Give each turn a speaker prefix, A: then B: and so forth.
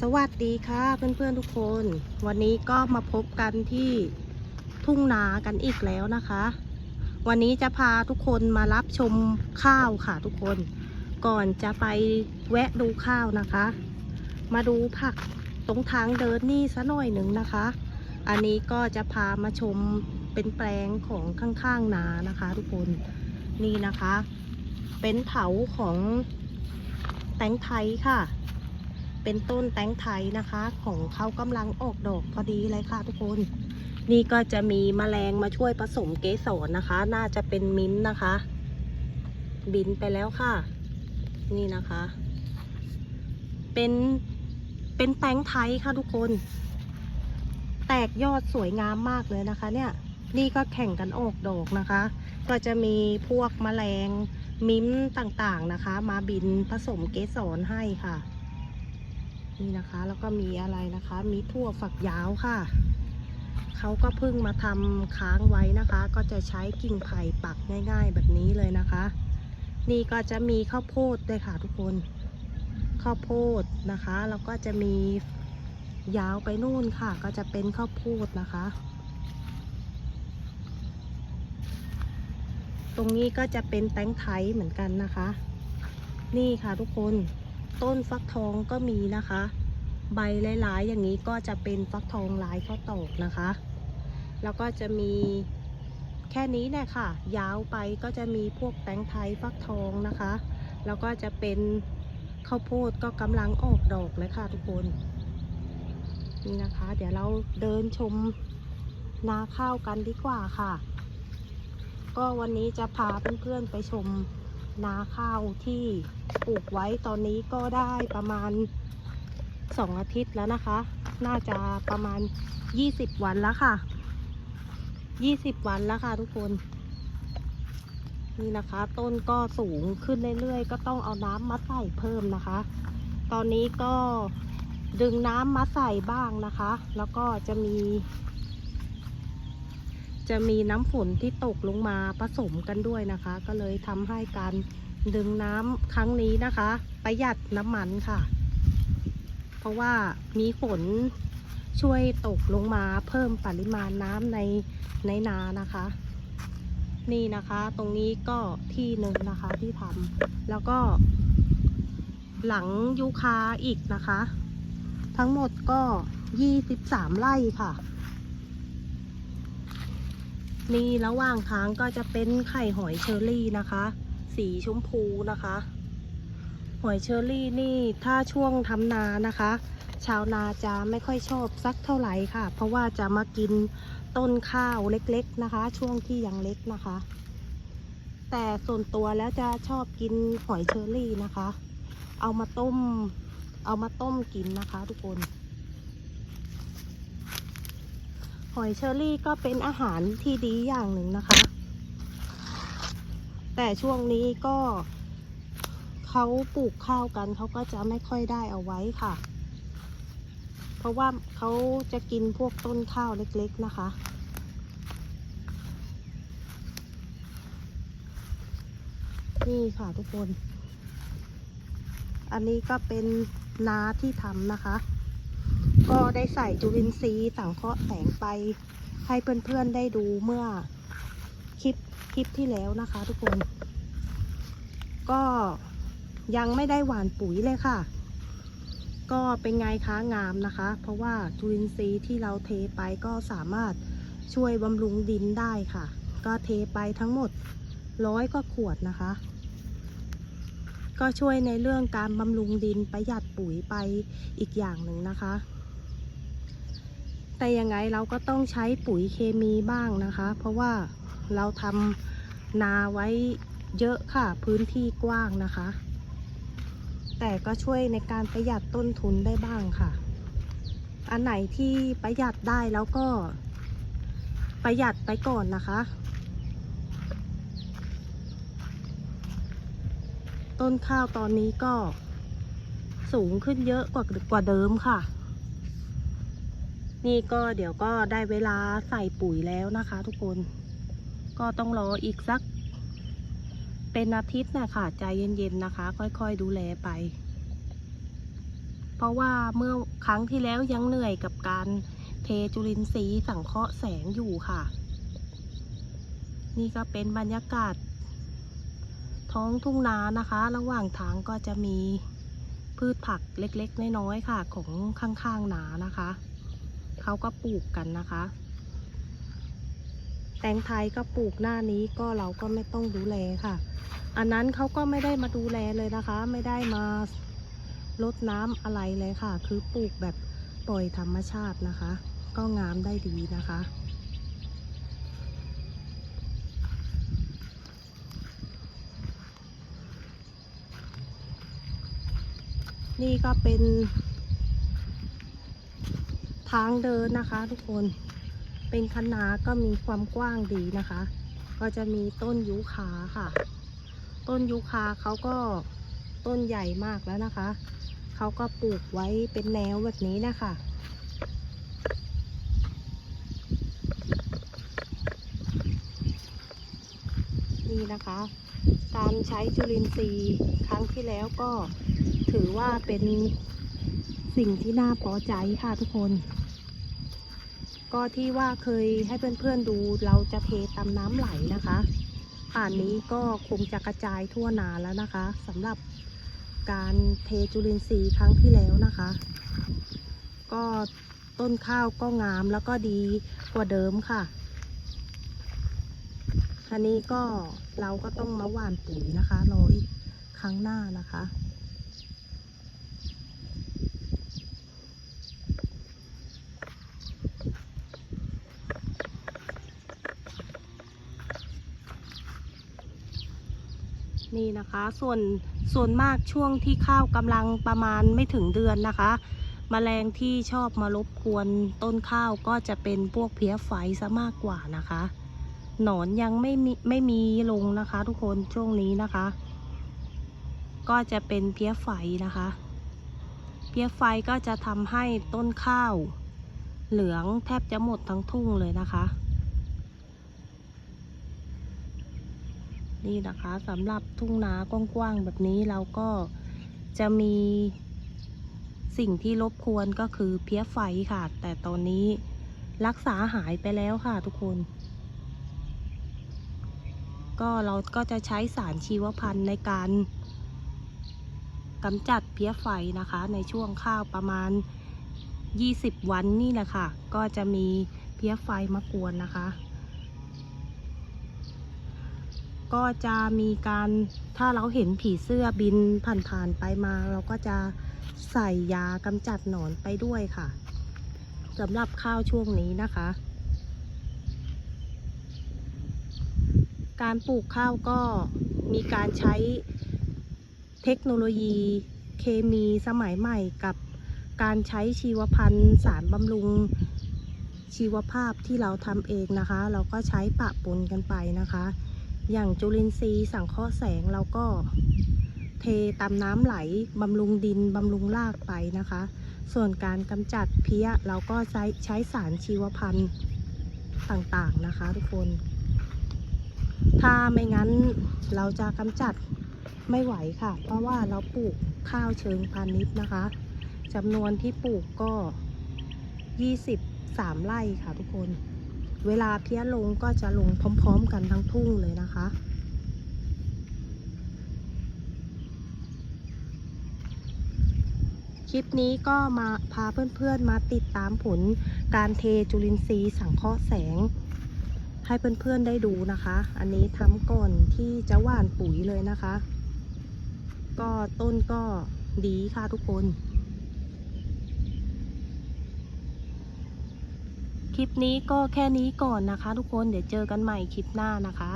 A: สวัสดีค่ะเพื่อนๆทุกคน วันนี้ก็มาพบกันที่ทุ่งนากันอีกแล้วนะคะ วันนี้จะพาทุกคนมารับชมข้าวค่ะทุกคน ก่อนจะไปแวะดูข้าวนะคะ มาดูผักตรงทางเดินนี่ซะหน่อยหนึ่งนะคะ อันนี้ก็จะพามาชมเป็นแปลงของข้างๆนานะคะ ทุกคนนี่นะคะ เป็นเถาของแตงไทยค่ะ เป็นต้นแตงไทยนะคะ ของเขากำลังออกดอกพอดีเลยค่ะทุกคน นี่ก็จะมีแมลงมาช่วยผสมเกสรนะคะ น่าจะเป็นมิ้นนะคะ บินไปแล้วค่ะ นี่นะคะ เป็นเป็นแตงไทยค่ะทุกคน แตกยอดสวยงามมากเลยนะคะ เนี่ยนี่ก็แข่งกันออกดอกนะคะ ก็จะมีพวกแมลงมิ้มต่างๆนะคะ มาบินผสมเกสรให้ค่ะ นี่นะคะ แล้วก็มีอะไรนะคะ มีถั่วฝักยาวค่ะ เขาก็เพิ่งมาทำค้างไว้นะคะ ก็จะใช้กิ่งไผ่ปักง่าย ๆ แบบนี้เลยนะคะ นี่ก็จะมีข้าวโพดด้วยค่ะทุกคน ข้าวโพดนะคะ แล้วก็จะมียาวไปนู่นค่ะ ก็จะเป็นข้าวโพดนะคะ ตรงนี้ก็จะเป็นแตงไทยเหมือนกันนะคะ นี่ค่ะทุกคน ต้นฟักทองก็มีนะคะ ใบหลายๆ อย่างนี้ก็จะเป็นฟักทองลายข้าวตอกนะคะ แล้วก็จะมีแค่นี้เนี่ยค่ะ ยาวไปก็จะมีพวกแตงไทยฟักทองนะคะ แล้วก็จะเป็นข้าวโพดก็กำลังออกดอกเลยค่ะทุกคนนี่นะคะ เดี๋ยวเราเดินชมนาข้าวกันดีกว่าค่ะ ก็วันนี้จะพาเพื่อนๆไปชม นาข้าวที่ปลูกไว้ตอนนี้ก็ได้ประมาณสองอาทิตย์แล้วนะคะ น่าจะประมาณยี่สิบวันแล้วค่ะยี่สิบวันแล้วค่ะทุกคน นี่นะคะ ต้นก็สูงขึ้นเรื่อยๆ ก็ต้องเอาน้ำมาใส่เพิ่มนะคะ ตอนนี้ก็ดึงน้ำมาใส่บ้างนะคะ แล้วก็จะมี จะมีน้ำฝนที่ตกลงมาผสมกันด้วยนะคะ ก็เลยทำให้การดึงน้ำครั้งนี้นะคะ ประหยัดน้ำมันค่ะ เพราะว่ามีฝนช่วยตกลงมาเพิ่มปริมาณน้ำในในนานะคะ นี่นะคะ ตรงนี้ก็ที่หนึ่งนะคะที่ทำแล้วก็ หลังยูคาอีกนะคะ ทั้งหมดก็ 23 ไร่ค่ะ นี่ระหว่างทางก็จะเป็นไข่หอยเชอรี่นะคะ สีชมพูนะคะ หอยเชอรี่นี่ถ้าช่วงทำนานะคะ ชาวนาจะไม่ค่อยชอบสักเท่าไหร่ค่ะ เพราะว่าจะมากินต้นข้าวเล็กๆนะคะ ช่วงที่ยังเล็กนะคะ แต่ส่วนตัวแล้วจะชอบกินหอยเชอรี่นะคะ เอามาต้ม เอามาต้มกินนะคะ ทุกคน หอยเชอรี่ก็เป็นอาหารที่ดีอย่างหนึ่งนะคะ แต่ช่วงนี้ก็เขาปลูกข้าวกันเขาก็จะไม่ค่อยได้เอาไว้ค่ะ เพราะว่าเขาจะกินพวกต้นข้าวเล็กๆนะคะ นี่ค่ะทุกคน อันนี้ก็เป็นนาที่ทำนะคะ ก็ได้ใส่จุลินทรีย์สังเคราะห์แสงไปให้เพื่อนๆได้ดูเมื่อคลิปคลิปที่แล้วนะคะ ทุกคน ก็ยังไม่ได้หว่านปุ๋ยเลยค่ะ ก็เป็นไงคะงามนะคะ เพราะว่าจุลินทรีย์ที่เราเทไปก็สามารถช่วยบำรุงดินได้ค่ะ ก็เทไปทั้งหมดร้อยก็ขวดนะคะ ก็ช่วยในเรื่องการบำรุงดินประหยัดปุ๋ยไปอีกอย่างหนึ่งนะคะ แต่ยังไงเราก็ต้องใช้ปุ๋ยเคมีบ้างนะคะ เพราะว่าเราทำนาไว้เยอะค่ะพื้นที่กว้างนะคะ แต่ก็ช่วยในการประหยัดต้นทุนได้บ้างค่ะ อันไหนที่ประหยัดได้แล้วก็ประหยัดไปก่อนนะคะ ต้นข้าวตอนนี้ก็สูงขึ้นเยอะกว่ากว่าเดิมค่ะ นี่ก็เดี๋ยวก็ได้เวลาใส่ปุ๋ยแล้วนะคะ ทุกคน ก็ต้องรออีกสัก เป็นอาทิตย์นะคะใจเย็นๆนะคะ ค่อยๆดูแลไป เพราะราะว่าเมื่อครั้งที่แล้วยังเหนื่อยกับการเทจุลินทรีย์สังเคราะห์แสงอยู่ค่ะ นี่ก็เป็นบรรยากาศ ท้องทุ่งนานะคะ ระหว่างทางก็จะมีพืชผักเล็กๆ น้อยๆค่ะ ของข้างๆนานะคะ เขาก็ปลูกกันนะคะ แตงไทยก็ปลูกหน้านี้ก็เราก็ไม่ต้องดูแลค่ะ อันนั้นเขาก็ไม่ได้มาดูแลเลยนะคะ ไม่ได้มาลดน้ำอะไรเลยค่ะ คือปลูกแบบปล่อยธรรมชาตินะคะ ก็งามได้ดีนะคะนี่ก็เป็น ทางเดินนะคะ ทุกคนเป็นคณะก็มีความกว้างดีนะคะ ก็จะมีต้นยูคาค่ะ ต้นยูคาเขาก็ต้นใหญ่มากแล้วนะคะเขาก็ปลูกไว้เป็นแนวแบบนี้นะคะนี่นะคะ การใช้จุลินทรีย์ครั้งที่แล้วก็ถือว่าเป็นสิ่งที่น่าพอใจค่ะทุกคน ก็ที่ว่าเคยให้เพื่อนๆดูเราจะเทตามน้ำไหลนะคะ ป่านนี้ก็คงจะกระจายทั่วนาแล้วนะคะสำหรับการเทจุลินทรีย์ครั้งที่แล้วนะคะ ก็ต้นข้าวก็งามแล้วก็ดีกว่าเดิมค่ะอันนี้ก็เราก็ต้องมาหว่านปุ๋ยนะคะรออีกครั้งหน้านะคะ นี่นะคะส่วนส่วนมากช่วงที่ข้าวกำลังประมาณไม่ถึงเดือนนะคะแมลงที่ชอบมารบกวนต้นข้าวก็จะเป็นพวกเพี้ยไฟซะมากกว่านะคะ หนอนยังไม่มีไม่มีลงนะคะ ทุกคนช่วงนี้นะคะ ก็จะเป็นเพี้ยไฟนะคะ เพี้ยไฟก็จะทำให้ต้นข้าว เหลืองแทบจะหมดทั้งทุ่งเลยนะคะ นี่นะคะสำหรับทุ่งนากว้างๆแบบนี้เราก็จะมีสิ่งที่รบกวนก็คือเพี้ยไฟค่ะ แต่ตอนนี้รักษาหายไปแล้วค่ะทุกคน ก็เราก็จะใช้สารชีวพันธุ์ในการกำจัดเพี้ยไฟนะคะ ในช่วงข้าวประมาณ 20 วันนี่แหละค่ะ ก็จะมีเพี้ยไฟมากวนนะคะ ก็จะมีการถ้าเราเห็นผีเสื้อบินผ่านๆไปมา เราก็จะใส่ยากำจัดหนอนไปด้วยค่ะสำหรับข้าวช่วงนี้นะคะ การปลูกข้าวก็มีการใช้เทคโนโลยีเคมีสมัยใหม่กับการใช้ชีวพันธุ์สารบำรุงชีวภาพที่เราทำเองนะคะ เราก็ใช้ปะปนกันไปนะคะ อย่างจุลินทรีย์สังเคราะห์แสงเราก็เทตามน้ำไหลบำรุงดินบำรุงรากไปนะคะ ส่วนการกำจัดเพี้ยเราก็ใช้ใช้สารชีวพันธุ์ต่างๆนะคะทุกคน ถ้าไม่งั้นเราจะกำจัดไม่ไหวค่ะ เพราะว่าเราปลูกข้าวเชิงพาณิชย์นะคะจำนวนที่ปลูกก็23ไร่ค่ะทุกคน เวลาเพี้ยลงก็จะลงพร้อมๆกันทั้งทุ่งเลยนะคะ คลิปนี้ก็มาพาเพื่อนๆมาติดตามผลการเทจุลินทรีย์สังเคราะห์แสง ให้เพื่อนๆได้ดูนะคะ อันนี้ทำก่อนที่จะหว่านปุ๋ยเลยนะคะ ก็ต้นก็ดีค่ะทุกคน คลิปนี้ก็แค่นี้ก่อนนะคะ ทุกคนเดี๋ยวเจอกันใหม่คลิปหน้านะคะ